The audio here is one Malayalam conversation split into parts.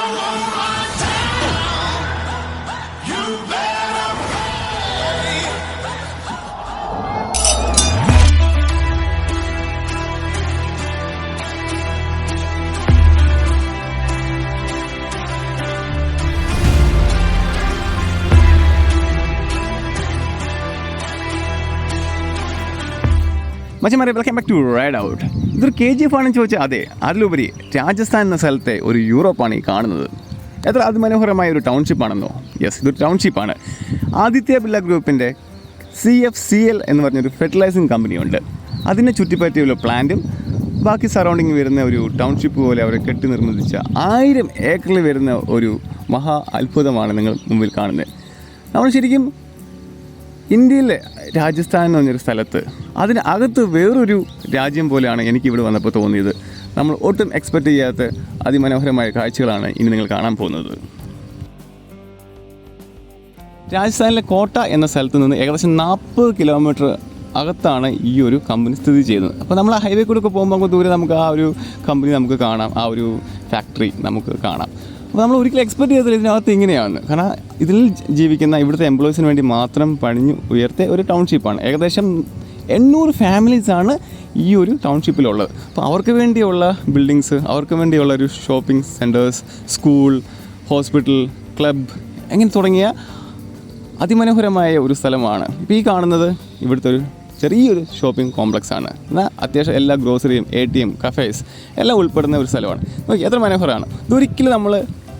Allah. മച്ചമാരെ welcome back to ride out ഇതൊരു കെ ജി എഫ് ആണെന്ന് ചോദിച്ചാൽ അതെ. അതിലുപരി രാജസ്ഥാൻ എന്ന സ്ഥലത്തെ ഒരു യൂറോപ്പാണ് ഈ കാണുന്നത്. എത്ര അതിമനോഹരമായ ഒരു ടൗൺഷിപ്പാണെന്നോ യെസ് ഇതൊരു ടൗൺഷിപ്പാണ് ആദിത്യ ബില്ല ഗ്രൂപ്പിന്റെ സി എഫ് സി എൽ എന്ന് പറഞ്ഞൊരു ഫെർട്ടിലൈസിങ് കമ്പനിയുണ്ട് അതിനെ ചുറ്റിപ്പറ്റിയുള്ള പ്ലാന്റും ബാക്കി സറൗണ്ടിങ് വരുന്ന ഒരു ടൗൺഷിപ്പ് പോലെ അവരെ കെട്ടി നിർമ്മിച്ച ആയിരം ഏക്കറിൽ വരുന്ന ഒരു മഹാ അത്ഭുതമാണ് നിങ്ങൾ മുമ്പിൽ കാണുന്നത്. നമ്മൾ ശരിക്കും ഇന്ത്യയിലെ രാജസ്ഥാൻ എന്ന് പറഞ്ഞൊരു സ്ഥലത്ത് അതിന് അകത്ത് വേറൊരു രാജ്യം പോലെയാണ് എനിക്ക് ഇവിടെ വന്നപ്പോൾ തോന്നിയത്. നമ്മൾ ഒട്ടും എക്സ്പെക്റ്റ് ചെയ്യാത്ത അതിമനോഹരമായ കാഴ്ചകളാണ് ഇനി നിങ്ങൾ കാണാൻ പോകുന്നത്. രാജസ്ഥാനിലെ കോട്ട എന്ന സ്ഥലത്ത് നിന്ന് ഏകദേശം നാൽപ്പത് കിലോമീറ്റർ അകത്താണ് ഈ ഒരു കമ്പനി സ്ഥിതി ചെയ്യുന്നത്. അപ്പോൾ നമ്മൾ ഹൈവേ കൂടെ ഒക്കെ പോകുമ്പോൾ ദൂരെ നമുക്ക് ആ ഒരു കമ്പനി നമുക്ക് കാണാം ആ ഒരു ഫാക്ടറി നമുക്ക് കാണാം. അപ്പോൾ നമ്മൾ ഒരിക്കലും എക്സ്പെക്ട് ചെയ്തത് ഇതിനകത്ത് ഇങ്ങനെയാണ്. കാരണം ഇതിൽ ജീവിക്കുന്ന ഇവിടുത്തെ എംപ്ലോയീസിന് വേണ്ടി മാത്രം പണിഞ്ഞു ഉയർത്തിയ ഒരു ടൗൺഷിപ്പാണ് ഏകദേശം എണ്ണൂറ് ഫാമിലീസാണ് ഈ ഒരു ടൗൺഷിപ്പിലുള്ളത് അപ്പോൾ അവർക്ക് വേണ്ടിയുള്ള ബിൽഡിങ്സ് അവർക്ക് വേണ്ടിയുള്ള ഒരു shopping centres school hospital club അങ്ങനെ തുടങ്ങിയ അതിമനോഹരമായ ഒരു സ്ഥലമാണ്. ഇപ്പോൾ ഈ കാണുന്നത് ഇവിടുത്തെ ഒരു ചെറിയൊരു ഷോപ്പിംഗ് കോംപ്ലക്സ് ആണ്. എന്നാൽ അത്യാവശ്യം എല്ലാ ഗ്രോസറിയും എ ടി എം കഫേസ് എല്ലാം ഉൾപ്പെടുന്ന ഒരു സ്ഥലമാണ്. നോക്കി എത്ര മനോഹരമാണ്. ഇതൊരിക്കലും നമ്മൾ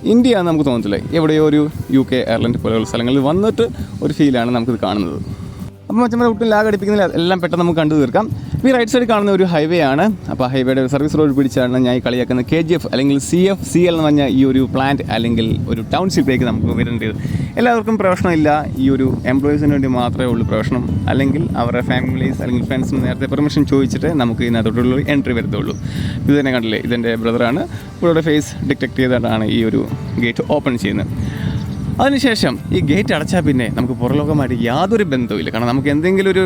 ഇന്ത്യ നമുക്ക് തോന്നത്തില്ല. എവിടെയോ ഒരു യു കെ അയർലൻഡ് പോലെയുള്ള സ്ഥലങ്ങളിൽ വന്നിട്ട് ഒരു ഫീലാണ് നമുക്കിത് കാണുന്നത്. അപ്പോൾ മച്ചന്മാരെ ഒട്ടും ലാഗ് അടിപ്പിക്കുന്നില്ല എല്ലാം പെട്ടെന്ന് നമുക്ക് കണ്ടു തീർക്കാം. ഈ റൈറ്റ് സൈഡ് കാണുന്ന ഒരു ഹൈവേ ആണ്. അപ്പോൾ ഹൈവേയുടെ ഒരു സർവീസ് റോഡ് പിടിച്ചാണ് ഞാൻ ഈ കളിയാക്കുന്ന കെ ജി എഫ് അല്ലെങ്കിൽ സി എഫ് സി എൽ എന്ന് പറഞ്ഞ ഈ ഒരു പ്ലാന്റ് അല്ലെങ്കിൽ ഒരു ടൗൺഷിപ്പിലേക്ക് നമുക്ക് വരേണ്ടത്. എല്ലാവർക്കും പ്രവേശനമില്ല ഈ ഒരു എംപ്ലോയീസിന് വേണ്ടി മാത്രമേ ഉള്ളൂ പ്രവേശനം അല്ലെങ്കിൽ അവരുടെ ഫാമിലീസ് അല്ലെങ്കിൽ ഫ്രണ്ട്സിന് നേരത്തെ പെർമിഷൻ ചോദിച്ചിട്ട് നമുക്ക് ഇതിനകത്തോട്ടുള്ള എൻട്രി വരത്തുള്ളൂ. ഇത് തന്നെ കണ്ടില്ലേ? ഇതെന്റെ ബ്രദറാണ് ഇവരുടെ ഫേസ് ഡിറ്റക്ട് ചെയ്തിട്ടാണ് ഈ ഒരു ഗേറ്റ് ഓപ്പൺ ചെയ്യുന്നത്. അതിനുശേഷം ഈ ഗേറ്റ് അടച്ചാൽ പിന്നെ നമുക്ക് പുറലോകമായിട്ട് യാതൊരു ബന്ധവുമില്ല. കാരണം നമുക്ക് എന്തെങ്കിലും ഒരു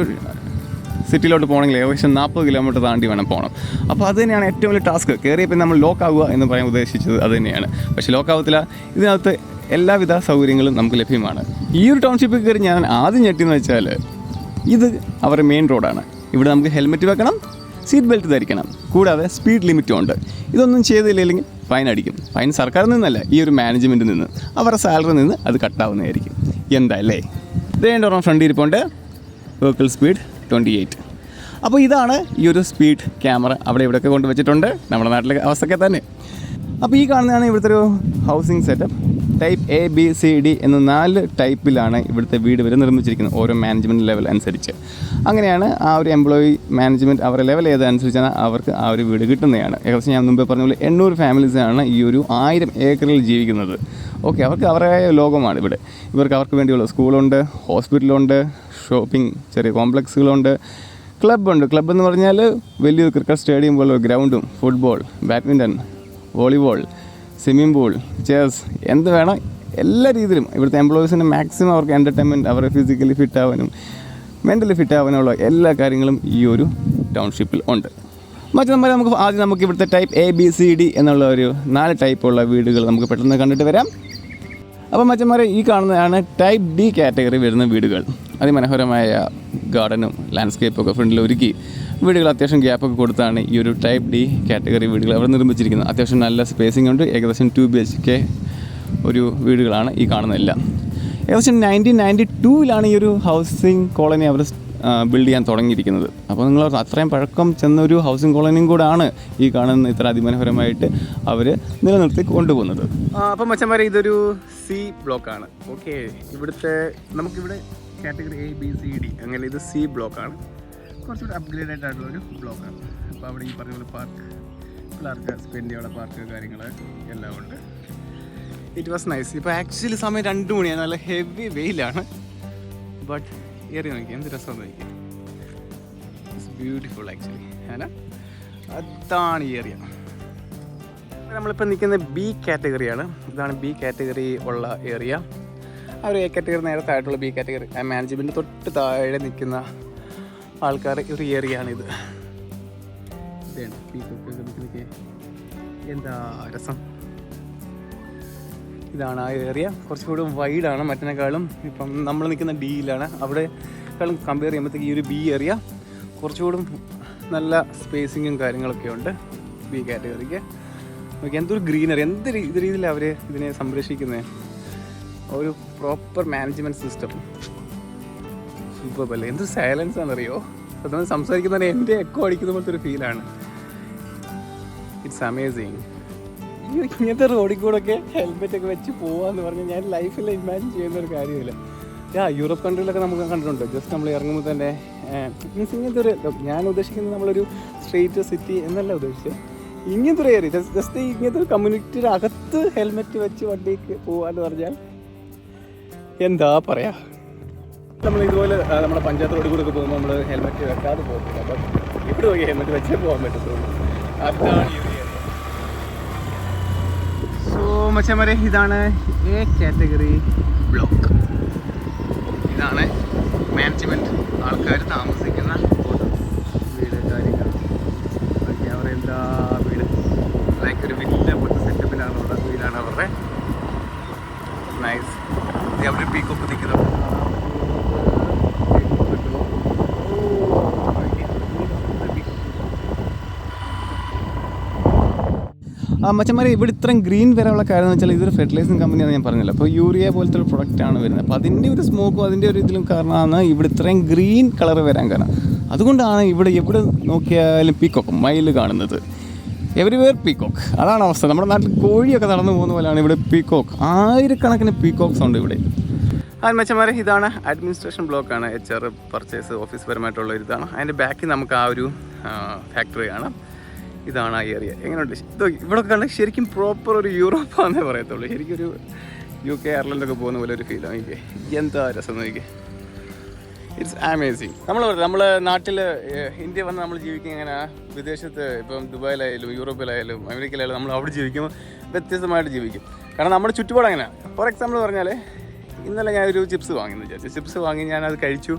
സിറ്റിയിലോട്ട് പോകണമെങ്കിൽ ഏകദേശം നാൽപ്പത് കിലോമീറ്റർ താണ്ടി വേണം പോകണം അപ്പോൾ അത് തന്നെയാണ് ഏറ്റവും വലിയ ടാസ്ക് കയറിയ പിന്നെ നമ്മൾ ലോക്ക് ആവുക എന്ന് പറയാൻ ഉദ്ദേശിച്ചത് അത് തന്നെയാണ്. പക്ഷേ ലോക്ക് ആവത്തില്ല. ഇതിനകത്ത് എല്ലാവിധ സൗകര്യങ്ങളും നമുക്ക് ലഭ്യമാണ്. ഈ ഒരു ടൗൺഷിപ്പിൽ കയറി ഞാൻ ആദ്യം ഞെട്ടിയെന്ന് വെച്ചാൽ ഇത് അവരുടെ മെയിൻ റോഡാണ് ഇവിടെ നമുക്ക് ഹെൽമെറ്റ് വെക്കണം സീറ്റ് ബെൽറ്റ് ധരിക്കണം. കൂടാതെ സ്പീഡ് ലിമിറ്റും ഉണ്ട്. ഇതൊന്നും ചെയ്തില്ലെങ്കിൽ ഫൈൻ അടിക്കും. ഫൈൻ സർക്കാരിൽ നിന്നല്ല ഈ ഒരു മാനേജ്മെന്റിൽ നിന്ന്. അവരുടെ സാലറി നിന്ന് അത് കട്ടാവുന്നതായിരിക്കും എന്താ അല്ലേ ഇതേണ്ട ഒരെണ്ണം ഫ്രണ്ട് ഇരിപ്പുണ്ട്. വെഹിക്കിൾ സ്പീഡ് ട്വന്റി എയ്റ്റ് അപ്പോൾ ഇതാണ് ഈ ഒരു സ്പീഡ് ക്യാമറ അവിടെ ഇവിടെയൊക്കെ കൊണ്ടുവച്ചിട്ടുണ്ട് നമ്മുടെ നാട്ടിലെ അവസ്ഥയൊക്കെ തന്നെ. അപ്പോൾ ഈ കാണുന്നതാണ് ഇവിടുത്തെ ഒരു housing setup type A B C D എന്ന നാല് ടൈപ്പിലാണ് ഇവിടുത്തെ വീട് വരെ നിർമ്മിച്ചിരിക്കുന്നത് ഓരോ മാനേജ്മെന്റ് ലെവൽ അനുസരിച്ച്. അങ്ങനെയാണ് ആ ഒരു എംപ്ലോയി മാനേജ്മെന്റ് അവരുടെ ലെവൽ ഏതനുസരിച്ചാണ് അവർക്ക് ആ ഒരു വീട് കിട്ടുന്നതാണ്. ഏകദേശം ഞാൻ മുമ്പേ പറഞ്ഞ പോലെ എണ്ണൂറ് ഫാമിലീസാണ് ഈ ഒരു ആയിരം ഏക്കറിൽ ജീവിക്കുന്നത്. ഓക്കെ അവർക്ക് അവരുടേതായ ലോകമാണ് ഇവിടെ. ഇവർക്ക് അവർക്ക് വേണ്ടിയുള്ള സ്കൂളുണ്ട് ഹോസ്പിറ്റലുണ്ട് ഷോപ്പിംഗ് ചെറിയ കോംപ്ലക്സുകളുണ്ട് ക്ലബ്ബുണ്ട് ക്ലബ്ബ് എന്ന് പറഞ്ഞാൽ വലിയൊരു ക്രിക്കറ്റ് സ്റ്റേഡിയം പോലെ ഗ്രൗണ്ടും football badminton volleyball swimming pool chairs എന്ത് വേണം എല്ലാ രീതിയിലും. ഇവിടുത്തെ എംപ്ലോയീസിന് മാക്സിമം അവർക്ക് എന്റർടൈൻമെന്റ് അവരെ ഫിസിക്കലി ഫിറ്റ് ആവാനും മെന്റലി ഫിറ്റ് എല്ലാ കാര്യങ്ങളും ഈ ഒരു ടൗൺഷിപ്പിൽ ഉണ്ട്. മറ്റു നമ്മൾ നമുക്ക് ആദ്യം നമുക്ക് ഇവിടുത്തെ type A B C D എന്നുള്ള ഒരു നാല് ടൈപ്പുള്ള വീടുകൾ നമുക്ക് പെട്ടെന്ന് കണ്ടിട്ട് വരാം. അപ്പോൾ മച്ചന്മാരെ ഈ കാണുന്നതാണ് ടൈപ്പ് ഡി കാറ്റഗറി വരുന്ന വീടുകൾ. അതിമനോഹരമായ ഗാർഡനും ലാൻഡ്സ്കേപ്പും ഒക്കെ ഫ്രണ്ടിൽ ഒരുക്കി വീടുകൾ അത്യാവശ്യം ഗ്യാപ്പൊക്കെ കൊടുത്താണ് ഈ ഒരു ടൈപ്പ് ഡി കാറ്റഗറി വീടുകൾ അവിടെ നിർമ്മിച്ചിരിക്കുന്നത്. അത്യാവശ്യം നല്ല സ്പേസിംഗ് ഉണ്ട്. ഏകദേശം ടു ബി എച്ച് കെ ഒരു വീടുകളാണ് ഈ കാണുന്നതെല്ലാം. ഏകദേശം നയന്റീൻ നയന്റി ടൂവിലാണ് ഈ ഒരു ഹൗസിംഗ് കോളനി അവർ ബിൽഡ് ചെയ്യാൻ തുടങ്ങിയിരിക്കുന്നത്. അപ്പോൾ നിങ്ങൾ അത്രയും പഴക്കം ചെന്ന ഒരു ഹൗസിംഗ് കോളനിയും കൂടാണ് ഈ കാണുന്ന ഇത്ര അതിമനോഹരമായിട്ട് അവർ നിലനിർത്തി കൊണ്ടുപോകുന്നത്. അപ്പം മച്ചന്മാരെ ഇതൊരു സി ബ്ലോക്കാണ് ഓക്കെ ഇവിടുത്തെ നമുക്കിവിടെ category A B C D അങ്ങനെ ഇത് സി ബ്ലോക്കാണ് കുറച്ചുകൂടി അപ്ഗ്രേഡ് ആയിട്ടുള്ള ഒരു ആണ്. അപ്പോൾ അവിടെ ഈ പറഞ്ഞ പോലെ പാർക്ക് പിള്ളേർക്ക് സ്പെൻഡ് ചെയ്യാനുള്ള പാർക്ക് കാര്യങ്ങൾ എല്ലാം ഉണ്ട്. ഇറ്റ് വാസ് നൈസ് ഇപ്പോൾ ആക്ച്വലി സമയം രണ്ട് മണിയാണ്. നല്ല ഹെവി വെയിലാണ്. ബട്ട് ഏറി നോക്കി എന്ത് രസം നോക്കി ഇറ്റ്സ് ബ്യൂട്ടിഫുൾ ആക്ച്വലി ഏന അതാണ് ഈ ഏരിയ നമ്മളിപ്പോൾ നിൽക്കുന്ന ബി കാറ്റഗറിയാണ് ഇതാണ് ബി കാറ്റഗറി ഉള്ള ഏരിയ ആ ഒരു എ കാറ്റഗറി നേരെ താഴെയുള്ള ബി കാറ്റഗറി മാനേജ്മെന്റ് തൊട്ട് താഴെ നിൽക്കുന്ന ആൾക്കാർ ഒരു ഏരിയ ആണിത് ഇതാണ്. നിൽക്കുന്നൊക്കെ എന്താ രസം? ഇതാണ് ആ ഏരിയ കുറച്ചുകൂടി വൈഡാണ് മറ്റേക്കാളും ഇപ്പം നമ്മൾ നിൽക്കുന്ന ഡിയിലാണ് അവിടെ ക്കാളും കമ്പയർ ചെയ്യുമ്പോഴത്തേക്ക് ഈ ഒരു ബി ഏരിയ കുറച്ചുകൂടും നല്ല സ്പേസിങ്ങും കാര്യങ്ങളൊക്കെ ഉണ്ട്. ബി കാറ്റഗറിക്ക് നോക്കി എന്തൊരു ഗ്രീനറി എന്ത് ഇത് രീതിയിലാണ് അവർ ഇതിനെ സംരക്ഷിക്കുന്നത് ഒരു പ്രോപ്പർ മാനേജ്മെന്റ് സിസ്റ്റം സൂപ്പർ അല്ലേ? എന്ത് സൈലൻസ് ആണെന്നറിയോ? സംസാരിക്കുന്നതിന് എന്റെ എക്കോ അടിക്കുന്ന പോലത്തെ ഒരു ഫീലാണ് ഇറ്റ്സ് അമേസിങ് ഇങ്ങനത്തെ റോഡിൽ കൂടെ ഒക്കെ ഹെൽമെറ്റ് ഒക്കെ വെച്ച് പോവാന്ന് പറഞ്ഞാൽ ഞാൻ ലൈഫിൽ ഇമാജിൻ ചെയ്യുന്ന ഒരു കാര്യമില്ല. ആ യൂറോപ്പ് കൺട്രിയിലൊക്കെ നമുക്ക് കണ്ടിട്ടുണ്ട്. ജസ്റ്റ് നമ്മൾ ഇറങ്ങുമ്പോൾ തന്നെ മീൻസ് ഇങ്ങനത്തെ ഒരു ഞാൻ ഉദ്ദേശിക്കുന്നത് നമ്മളൊരു സ്ട്രീറ്റ് സിറ്റി എന്നല്ല ഉദ്ദേശിച്ചത്. ഇങ്ങനത്തെ ഒരു ഏരിയ ജസ്റ്റ് ഇങ്ങനത്തെ ഒരു കമ്മ്യൂണിറ്റിയുടെ അകത്ത് ഹെൽമെറ്റ് വെച്ച് വണ്ടിക്ക് പോവാന്ന് പറഞ്ഞാൽ എന്താ പറയാ? നമ്മൾ ഇതുപോലെ നമ്മുടെ പഞ്ചായത്ത് റോഡിൽ കൂടെ പോകുമ്പോൾ നമ്മൾ ഹെൽമെറ്റ് വെക്കാതെ പോകത്തില്ല. അപ്പം ഇവിടെ പോയി ഹെൽമെറ്റ് വെച്ചേ പോകാൻ പറ്റത്തുള്ളൂ. അതാണ്. സോ മച്ചന്മാരെ ഇതാണ് എ കാറ്റഗറി ബ്ലോക്ക് ഇതാണ് മാനേജ്മെന്റ് ആൾക്കാർ താമസിക്കുന്ന വീട് കാര്യങ്ങൾ. അവരുടെ എന്താ വീട്? ലൈക്ക് ഒരു വലിയ പോലത്തെ ഉള്ളത് വീടാണ് അവരുടെ. നൈസ് അവിടെ പീക്കൊക്കെ നിൽക്കുന്നു. മച്ചന്മാരെ ഇവിടെ ഇത്രയും ഗ്രീൻ വരെയുള്ള കാര്യം എന്ന് വെച്ചാൽ ഇതൊരു ഫെർട്ടിലൈസിംഗ് കമ്പനിയാണ് ഞാൻ പറഞ്ഞില്ല. അപ്പോൾ യൂറിയ പോലത്തെ ഒരു പ്രൊഡക്റ്റ് ആണ് വരുന്നത്. അപ്പോൾ അതിന്റെ ഒരു സ്മോക്കും അതിന്റെ ഒരു ഇതിലും കാരണമാണ് ഇവിടെ ഇത്രയും ഗ്രീൻ കളർ വരാൻ കാരണം. അതുകൊണ്ടാണ് ഇവിടെ എവിടെ നോക്കിയാലും പീക്കോക്ക് മയിൽ കാണുന്നത്. എവരിവെയർ പീക്കോക്ക് അതാണ് അവസ്ഥ. നമ്മുടെ നാട്ടിൽ കോഴിയൊക്കെ നടന്നു പോകുന്ന പോലെയാണ് ഇവിടെ പീക്കോക്ക് ആയിരക്കണക്കിന് പീക്കോക്സ് ഉണ്ട് ഇവിടെ. അത് മച്ചന്മാരെ ഇതാണ് അഡ്മിനിസ്ട്രേഷൻ ബ്ലോക്കാണ് എച്ച് ആർ പർച്ചേസ് ഓഫീസ് പരമായിട്ടുള്ള ഇതാണ്. അതിന്റെ ബാക്കിൽ നമുക്ക് ആ ഒരു ഫാക്ടറി കാണാം. ഇതാണ് ആ ഏരിയ എങ്ങനെയുണ്ട്? ഇത് ഇവിടെ കണ്ട ശരിക്കും പ്രോപ്പർ ഒരു യൂറോപ്പാന്നേ പറയത്തുള്ളൂ. ശരിക്കും ഒരു യു കെ അയർലൻഡൊക്കെ പോകുന്ന പോലെ ഒരു ഫീലാണ് എനിക്ക് എന്താ രസം നോക്കി ഇറ്റ്സ് അമേസിങ് നമ്മൾ നമ്മൾ നാട്ടിൽ ഇന്ത്യ വന്ന് നമ്മൾ ജീവിക്കുന്ന എങ്ങനെ? വിദേശത്ത് ഇപ്പം ദുബായിലായാലും യൂറോപ്പിലായാലും അമേരിക്കയിലായാലും നമ്മൾ അവിടെ ജീവിക്കുമ്പോൾ വ്യത്യസ്തമായിട്ട് ജീവിക്കും. കാരണം നമ്മുടെ ചുറ്റുപാട് അങ്ങനെയാണ് ഫോർ എക്സാമ്പിൾ പറഞ്ഞാൽ ഇന്നലെ ഞാനൊരു ചിപ്സ് വാങ്ങിയെന്ന് വിചാരിച്ചു. ചിപ്സ് വാങ്ങി ഞാനത് കഴിച്ചു.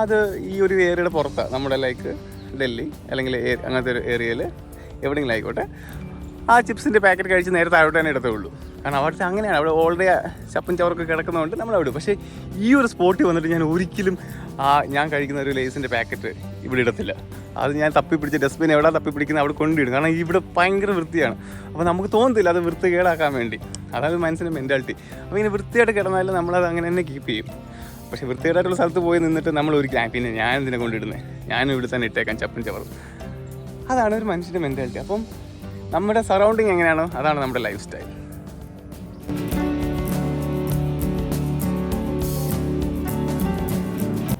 അത് ഈ ഒരു ഏരിയയുടെ പുറത്താണ് നമ്മുടെ ലൈക്ക് ഡൽഹി അല്ലെങ്കിൽ അങ്ങനത്തെ ഒരു ഏരിയയിൽ എവിടെയെങ്കിലും ആയിക്കോട്ടെ. ആ ചിപ്സിന്റെ പാക്കറ്റ് കഴിച്ച് നേരെ താഴോട്ട് തന്നെ എടുത്തുള്ളൂ കാരണം അവിടുത്തെ അങ്ങനെയാണ്. അവിടെ ഓൾറെഡി ചപ്പും ചവറൊക്കെ കിടക്കുന്നതുകൊണ്ട് നമ്മൾ അവിടെ പക്ഷേ ഈ ഒരു സ്പോട്ടിൽ വന്നിട്ട് ഞാൻ ഒരിക്കലും ആ ഞാൻ കഴിക്കുന്ന ഒരു ലേസിന്റെ പാക്കറ്റ് ഇവിടെ ഇടത്തില്ല. അത് ഞാൻ തപ്പി പിടിച്ച് ഡസ്റ്റ്ബിൻ എവിടെ തപ്പി പിടിക്കുന്നത് അവിടെ കൊണ്ടിടും കാരണം ഇവിടെ ഭയങ്കര വൃത്തിയാണ്. അപ്പോൾ നമുക്ക് തോന്നത്തില്ല അത് വൃത്തി കേടാക്കാൻ വേണ്ടി. അതാണ് മനസ്സിന്റെ മെന്റാലിറ്റി അപ്പോൾ ഇങ്ങനെ വൃത്തിയായിട്ട് കിടന്നാലും നമ്മളത് അങ്ങനെ തന്നെ കീപ്പ് ചെയ്യും. പക്ഷേ വൃത്തികേടായിട്ടുള്ള സ്ഥലത്ത് പോയി നിന്നിട്ട് നമ്മൾ ഒരു "ആ, പിന്നെ ഞാൻ ഇതിനെ കൊണ്ടിടുന്നത് ഞാനും ഇവിടെ തന്നെ ഇട്ടേക്കാൻ ചപ്പൻ ചവറും. അതാണ് ഒരു മനുഷ്യന്റെ മെന്റാലിറ്റി അപ്പം നമ്മുടെ സറൗണ്ടിങ് എങ്ങനെയാണോ അതാണ് നമ്മുടെ ലൈഫ് സ്റ്റൈൽ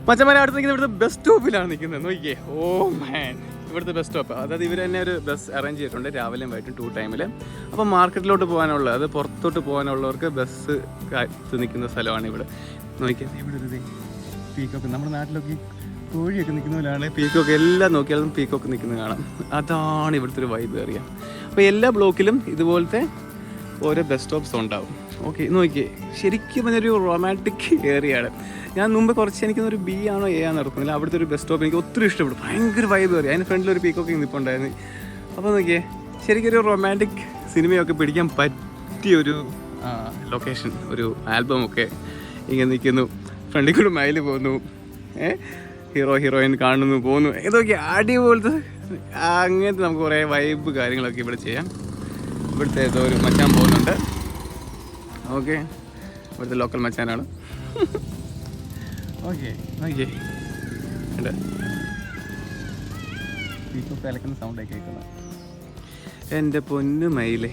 മച്ചന്മാരെ അടുത്ത് നിൽക്കുന്നത് ഇവിടുത്തെ ബസ് സ്റ്റോപ്പിലാണ് നിൽക്കുന്നത്. നോക്കിയേ. ഓ മാൻ ഇവിടുത്തെ ബസ് സ്റ്റോപ്പ് അതായത് ഇവർ തന്നെ ഒരു ബസ് അറേഞ്ച് ചെയ്തിട്ടുണ്ട് രാവിലെയും വൈകിട്ടും ടു ടൈമിൽ അപ്പോൾ മാർക്കറ്റിലോട്ട് പോകാനുള്ള അത് പുറത്തോട്ട് പോകാനുള്ളവർക്ക് ബസ് കാത്ത് നിൽക്കുന്ന സ്ഥലമാണ് ഇവിടെ. നോക്കിയാൽ ഇവിടെ ഒരു പീക്കൊക്കെ നമ്മുടെ നാട്ടിലൊക്കെ കോഴിയൊക്കെ നിൽക്കുന്ന പോലെയാണ് പീക്കൊക്കെ എല്ലാം നോക്കിയാലും പീക്കൊക്കെ നിൽക്കുന്നത് കാണാം. അതാണ് ഇവിടുത്തെ ഒരു വൈബ് ഏറിയ അപ്പോൾ എല്ലാ ബ്ലോക്കിലും ഇതുപോലത്തെ ഓരോ ബസ് സ്റ്റോപ്സ് ഉണ്ടാവും. ഓക്കെ നോക്കിയേ ശരിക്കും അതൊരു റൊമാന്റിക് ഏരിയ ആണ് ഞാൻ മുമ്പ് കുറച്ച് എനിക്ക് ഒരു ബി ആണോ എ ആണോ നടക്കുന്നില്ല അവിടുത്തെ ഒരു ബസ് സ്റ്റോപ്പ് എനിക്ക് ഒത്തിരി ഇഷ്ടപ്പെട്ടു ഭയങ്കര വൈബ് ഏറിയ. അതിന് ഫ്രണ്ടിൽ ഒരു പീക്കൊക്കെ നിൽപ്പുണ്ടായിരുന്നു അപ്പോൾ നോക്കിയേ ശരിക്കും ഒരു റൊമാന്റിക് സിനിമയൊക്കെ പിടിക്കാൻ പറ്റിയ ഒരു ലൊക്കേഷൻ ഒരു ആൽബമൊക്കെ ഇങ്ങനെ നിൽക്കുന്നു. ഫ്രണ്ടിൽ കൂടെ മയിൽ പോകുന്നു ഹീറോ ഹീറോയിൻ കാണുന്നു പോകുന്നു ഇതൊക്കെ അടിപോലത്തെ അങ്ങനത്തെ നമുക്ക് കുറേ വൈബ് കാര്യങ്ങളൊക്കെ ഇവിടെ ചെയ്യാം. ഇവിടുത്തെ ഏതോ ഒരു മച്ചാൻ പോകുന്നുണ്ട്. ഓക്കെ. ഇവിടുത്തെ ലോക്കൽ മച്ചാനാണ്. Okay okay. ഉണ്ട് പീക്കൊക്കെ അലക്കുന്ന സൗണ്ടൊക്കെ എന്റെ പൊന്നു മയിലേ.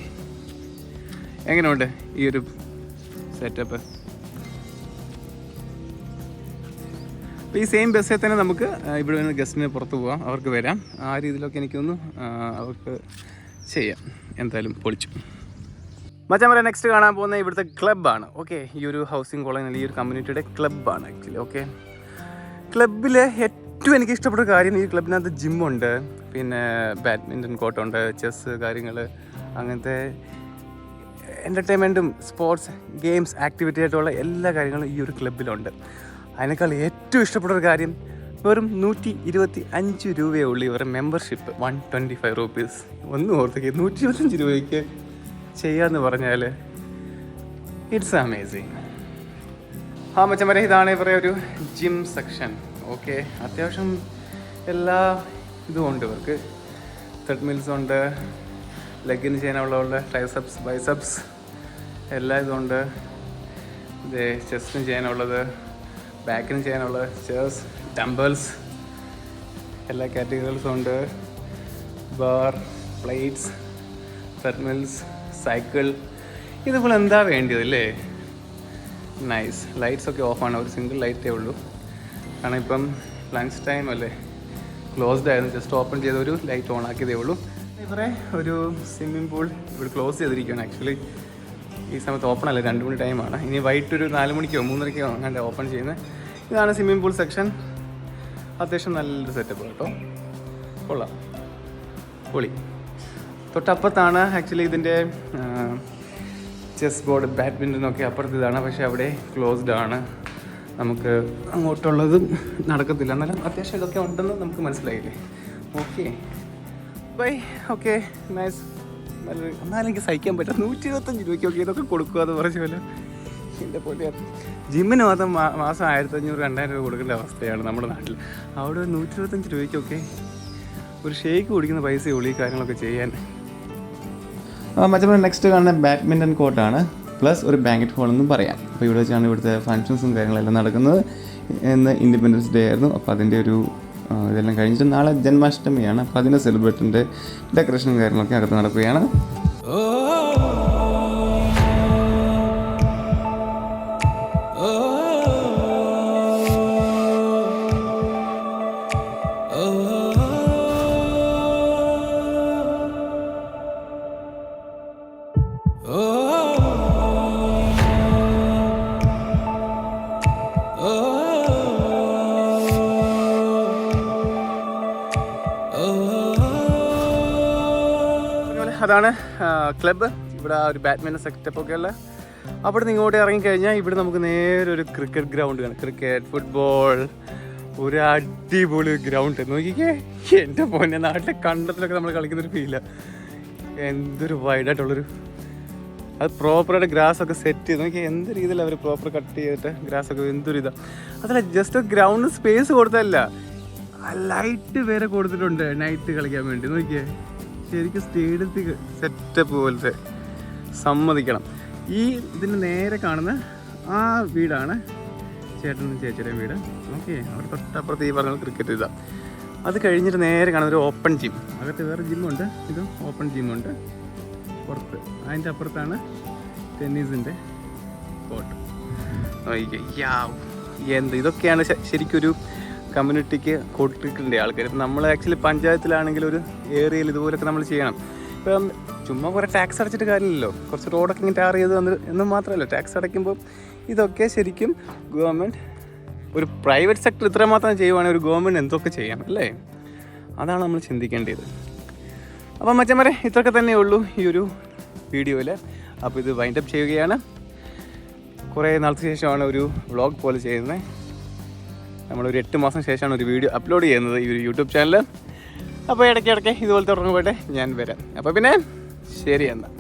എങ്ങനെയുണ്ട് ഈ ഒരു സെറ്റപ്പ് അപ്പോൾ ഈ സെയിം ബസ്സിൽ തന്നെ നമുക്ക് ഇവിടെ നിന്ന് ഗസ്റ്റിന് പുറത്ത് പോകാം അവർക്ക് വരാം. ആ രീതിയിലൊക്കെ എനിക്കൊന്ന് അവർക്ക് ചെയ്യാം. എന്തായാലും പൊളിച്ചു. മച്ചാൻ നെക്സ്റ്റ് കാണാൻ പോകുന്ന ഇവിടുത്തെ ക്ലബ്ബാണ് ഓക്കെ ഈ ഒരു ഹൗസിംഗ് അല്ലെങ്കിൽ ഈ ഒരു കമ്മ്യൂണിറ്റിയുടെ ക്ലബ്ബാണ് ആക്ച്വലി ഓക്കെ ക്ലബിൽ ഏറ്റവും എനിക്ക് ഇഷ്ടപ്പെട്ട കാര്യം ഈ ക്ലബിനകത്ത് ജിമ്മുണ്ട് പിന്നെ ബാഡ്മിന്റൺ കോർട്ടുണ്ട് ചെസ്സ് കാര്യങ്ങൾ അങ്ങനത്തെ എന്റർടൈൻമെന്റും സ്പോർട്സ് ഗെയിംസ് ആക്ടിവിറ്റി ആയിട്ടുള്ള എല്ലാ കാര്യങ്ങളും ഈ ഒരു ക്ലബിലുണ്ട് അതിനേക്കാൾ ഏറ്റവും ഇഷ്ടപ്പെട്ട ഒരു കാര്യം വെറും നൂറ്റി ഇരുപത്തി അഞ്ച് രൂപയേ ഉള്ളൂ ഇവരുടെ membership one twenty five rupees ഒന്ന് ഓർത്തേക്ക് നൂറ്റി ഇരുപത്തഞ്ച് രൂപയ്ക്ക് ചെയ്യാന്ന് പറഞ്ഞാൽ ഇറ്റ്സ് അമേസിങ് ആ മച്ചന്മാരെ ഇതാണ് ഇവരുടെ ഒരു ജിം സെക്ഷൻ ഓക്കെ അത്യാവശ്യം എല്ലാ ഇതും ഉണ്ട്. ഇവർക്ക് ത്രെഡ്മിൽസ് ഉണ്ട് ലെഗിന് ചെയ്യാനുള്ളതുണ്ട് ട്രൈസപ്സ് ബൈസപ്സ് എല്ലാ ഇതുണ്ട് ഇത് ചെസ്റ്റിന് ചെയ്യാനുള്ളത്. ബാക്കിന് ചെയ്യാനുള്ള ചേഴ്സ് ഡംബിൾസ് എല്ലാ കാറ്റഗറീസും ഉണ്ട്. ബാർ പ്ലേറ്റ്സ് ട്രെഡ്മിൽസ് സൈക്കിൾ ഇതുപോലെ എന്താ വേണ്ടിയത് അല്ലേ? നൈസ് ലൈറ്റ്സ് ഒക്കെ ഓഫാണ് ഒരു സിംഗിൾ ലൈറ്റേ ഉള്ളൂ. കാരണം ഇപ്പം ലഞ്ച് ടൈം അല്ലേ? ക്ലോസ്ഡ് ആയിരുന്നു. ജസ്റ്റ് ഓപ്പൺ ചെയ്ത ഒരു ലൈറ്റ് ഓൺ ആക്കിയതേ ഉള്ളൂ. ഇവരെ ഒരു സ്വിമ്മിംഗ് പൂൾ ഇവിടെ ക്ലോസ് ചെയ്തിരിക്കുകയാണ്. ആക്ച്വലി ഈ സമയത്ത് ഓപ്പൺ അല്ല? രണ്ട് മണി ടൈമാണ് ഇനി വൈകിട്ട് ഒരു നാല് മണിക്കോ മൂന്നരക്കോ അങ്ങനെ ഓപ്പൺ ചെയ്യുന്നത്. ഇതാണ് സ്വിമ്മിംഗ് പൂൾ സെക്ഷൻ അത്യാവശ്യം നല്ലൊരു സെറ്റപ്പ് കേട്ടോ. കൊള്ളാം. പൊളി. തൊട്ടപ്പുറത്താണ് ആക്ച്വലി ഇതിന്റെ ചെസ് ബോർഡ് ബാഡ്മിന്റൺ ഒക്കെ അപ്പുറത്ത് ഇതാണ്. പക്ഷേ അവിടെ ക്ലോസ്ഡ് ആണ്. നമുക്ക് അങ്ങോട്ടുള്ളതും നടക്കത്തില്ല. എന്നാലും അത്യാവശ്യം ഇതൊക്കെ ഉണ്ടെന്ന് നമുക്ക് മനസ്സിലായില്ലേ? ഓക്കെ ബൈ ഓക്കെ നൈസ് നല്ലൊരു എന്നാലും എനിക്ക് സഹിക്കാൻ പറ്റും നൂറ്റി ഇരുപത്തഞ്ച് രൂപയ്ക്കൊക്കെ ഇതൊക്കെ കൊടുക്കുക എന്ന് പറഞ്ഞ പോലെ. എന്റെ പോലെ ജിമ്മിന് മാത്രം മാസം ആയിരത്തി അഞ്ഞൂറ് രണ്ടായിരം രൂപ കൊടുക്കേണ്ട അവസ്ഥയാണ് നമ്മുടെ നാട്ടിൽ. അവിടെ നൂറ്റി ഇരുപത്തഞ്ച് രൂപയ്ക്കൊക്കെ ഒരു ഷേക്ക് കുടിക്കുന്ന പൈസ ഉള്ളി കാര്യങ്ങളൊക്കെ ചെയ്യാൻ. മറ്റേ നെക്സ്റ്റ് കാണുന്ന ബാഡ്മിന്റൺ കോർട്ടാണ് പ്ലസ് ഒരു ബാങ്കറ്റ് ഹോൾ എന്നും പറയാം. അപ്പോൾ ഇവിടെ വെച്ചാണ് ഇവിടുത്തെ ഫങ്ഷൻസും കാര്യങ്ങളെല്ലാം നടക്കുന്നത്. ഇന്ന് ഇൻഡിപെൻഡൻസ് ഡേ ആയിരുന്നു. അപ്പോൾ അതിന്റെ ഒരു ഇതെല്ലാം കഴിഞ്ഞിട്ട് നാളെ ജന്മാഷ്ടമിയാണ്. അപ്പോൾ അതിന്റെ സെലിബ്രേറ്റിന്റെ ഡെക്കറേഷനും കാര്യങ്ങളൊക്കെ അകത്ത് നടക്കുകയാണ്. അതുപോലെ അതാണ് ക്ലബ്ബ് ഇവിടെ ഒരു ബാഡ്മിന്റൺ സെറ്റപ്പ് ഒക്കെ ഉള്ള. അവിടെ നിന്ന് ഇങ്ങോട്ട് ഇറങ്ങിക്കഴിഞ്ഞാൽ ഇവിടെ നമുക്ക് നേരെ ഒരു ക്രിക്കറ്റ് ഗ്രൗണ്ട് കാണാം. ക്രിക്കറ്റ് ഫുട്ബോൾ ഒരു അടിപൊളി ഗ്രൗണ്ട് നോക്കിക്കേ എന്റെ പൊന്നെ നാട്ടിലെ കണ്ടത്തിലൊക്കെ നമ്മൾ കളിക്കുന്നൊരു ഫീല എന്തൊരു വൈഡായിട്ടുള്ളൊരു അത് പ്രോപ്പറായിട്ട് ഗ്രാസ് ഒക്കെ സെറ്റ് ചെയ്ത് നോക്കി എന്ത് രീതിയിൽ അവർ പ്രോപ്പർ കട്ട് ചെയ്തിട്ട് ഗ്രാസ് ഒക്കെ എന്തൊരു ഇതാ. അതല്ല ജസ്റ്റ് ഗ്രൗണ്ട് സ്പേസ് കൊടുത്തല്ല ലൈറ്റ് വേറെ കൊടുത്തിട്ടുണ്ട്. നൈറ്റ് കളിക്കാൻ വേണ്ടി. നോക്കിയേ. ശരിക്കും സ്റ്റേഡിയത്തിൽ സെറ്റപ്പ് പോലത്തെ സമ്മതിക്കണം. ഈ ഇതിന് നേരെ കാണുന്ന ആ വീടാണ് ചേട്ടനും ചേച്ചിയുടെയും വീട്. ഓക്കെ അവിടെ തൊട്ടപ്പുറത്ത് ഈ പറഞ്ഞ ക്രിക്കറ്റ് ഇതാ. അത് കഴിഞ്ഞിട്ട് നേരെ കാണുന്ന ഒരു ഓപ്പൺ ജിം അകത്ത് വേറെ ജിമ്മുണ്ട് ഇതും ഓപ്പൺ ജിമ്മുണ്ട് പുറത്ത്. അതിന്റെ അപ്പുറത്താണ് ടെന്നീസിന്റെ കോട്ട് എന്ത് ഇതൊക്കെയാണ് ശരിക്കൊരു കമ്മ്യൂണിറ്റിക്ക് കൊടുത്തിട്ടുണ്ട് ആൾക്കാർ ഇപ്പം നമ്മൾ ആക്ച്വലി പഞ്ചായത്തിലാണെങ്കിൽ ഒരു ഏരിയയിൽ ഇതുപോലൊക്കെ നമ്മൾ ചെയ്യണം. ഇപ്പം ചുമ്മാ കുറേ ടാക്സ് അടച്ചിട്ട് കാര്യമില്ലല്ലോ. കുറച്ച് റോഡൊക്കെ ഇങ്ങനെ ടാർ ചെയ്ത് വന്ന് എന്ന് മാത്രമല്ല ടാക്സ് അടയ്ക്കുമ്പോൾ ഇതൊക്കെ ശരിക്കും ഗവൺമെന്റ് ഒരു പ്രൈവറ്റ് സെക്ടർ ഇത്രമാത്രം ചെയ്യുവാണെങ്കിൽ ഒരു ഗവൺമെന്റ് എന്തൊക്കെ ചെയ്യണം അല്ലേ? അതാണ് നമ്മൾ ചിന്തിക്കേണ്ടത്. അപ്പം മച്ചന്മാരെ ഇത്രയൊക്കെ തന്നെ ഉള്ളൂ ഈ ഒരു വീഡിയോയിൽ അപ്പോൾ ഇത് വൈൻഡപ്പ് ചെയ്യുകയാണ്. കുറേ നാൾക്ക് ശേഷമാണ് ഒരു വ്ളോഗ് പോലെ ചെയ്യുന്നത്. നമ്മളൊരു എട്ട് മാസം ശേഷമാണ് ഒരു വീഡിയോ അപ്ലോഡ് ചെയ്യുന്നത് ഈ ഒരു യൂട്യൂബ് ചാനൽ അപ്പോൾ ഇടയ്ക്ക് ഇടയ്ക്ക് ഇതുപോലത്തെ ഉറങ്ങുമ്പോട്ടെ ഞാൻ വരാം. അപ്പോൾ പിന്നെ ശരി എന്നാൽ.